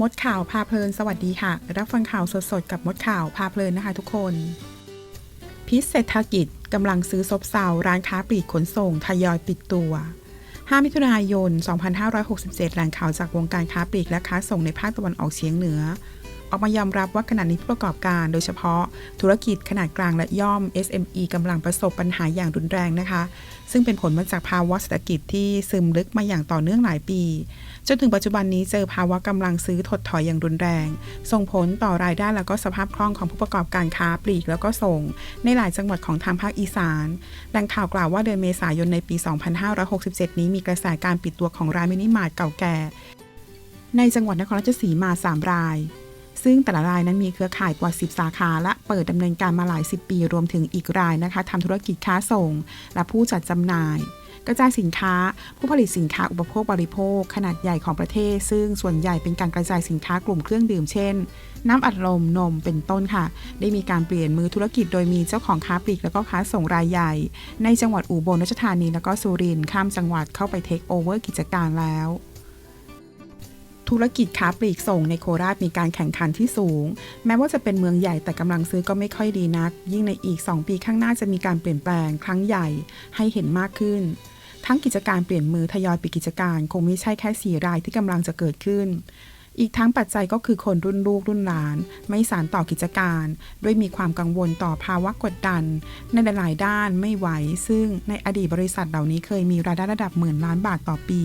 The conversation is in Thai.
มดข่าวพาเพลินสวัสดีค่ะ รับฟังข่าวสดๆ กับมดข่าวพาเพลินนะคะทุกคน พิษเศรษฐกิจกำลังซื้อซบเซาร้านค้าปลีกขนส่งทยอยปิดตัว 5 มิถุนายน 2567 แหล่งข่าวจากวงการค้าปลีกและค้าส่งในภาคตะวันออกเฉียงเหนือ ออกมายอมรับว่าขณะนี้ผู้ประกอบการโดยเฉพาะธุรกิจขนาดกลางและย่อม SME กำลังประสบปัญหาอย่างรุนแรงนะคะ ซึ่งเป็นผลมาจากภาวะเศรษฐกิจที่ซึมลึกมาอย่างต่อเนื่องหลายปี จนถึงปัจจุบันนี้เจอภาวะกำลังซื้อถดถอยอย่างรุนแรง ส่งผลต่อรายได้แล้วก็สภาพคล่องของผู้ประกอบการค้าปลีกแล้วก็ส่ง ในหลายจังหวัดของทางภาคอีสานแหล่งข่าวกล่าวว่าเดือนเมษายนในปี 2567 นี้มีกระแสการปิดตัวของร้านมินิมาร์ทเก่าแก่ ในจังหวัดนครราชสีมา 3 ราย ซึ่งแต่ละรายนั้นมีเครือข่ายกว่า 10 สาขา และเปิดดำเนินการมาหลาย 10 ปี รวมถึงอีกรายนะคะทำธุรกิจค้าส่ง และผู้จัดจำหน่าย กระจายสินค้า ผู้ผลิตสินค้าอุปโภคบริโภค ขนาดใหญ่ของประเทศ ซึ่งส่วนใหญ่เป็นการกระจายสินค้ากลุ่มเครื่องดื่มเช่น น้ำอัดลมนมเป็นต้นค่ะ ได้มีการเปลี่ยนมือธุรกิจโดยมีเจ้าของค้าปลีกแล้วก็ค้าส่งรายใหญ่ ในจังหวัดอุบลราชธานีแล้วก็สุรินทร์ข้ามจังหวัดเข้าไปเทคโอเวอร์กิจการแล้ว ธุรกิจค้าปลีกส่งในโคราชมีการแข่งขันที่สูง แม้ว่าจะเป็นเมืองใหญ่แต่กำลังซื้อก็ไม่ค่อยดีนัก ยิ่งในอีก 2 ปีข้างหน้าจะมีการเปลี่ยนแปลงครั้งใหญ่ให้เห็นมากขึ้น ทั้งกิจการเปลี่ยนมือทยอยปิดกิจการ คงไม่ใช่แค่สี่รายที่กำลังจะเกิดขึ้นอีกทั้งปัจจัยก็คือคนรุ่นลูกรุ่นหลาน ไม่สานต่อกิจการ ด้วยมีความกังวลต่อภาวะกดดัน ในหลายๆด้านไม่ไหว ซึ่งในอดีตบริษัทเหล่านี้เคยมีรายได้ระดับหมื่นล้านบาทต่อปี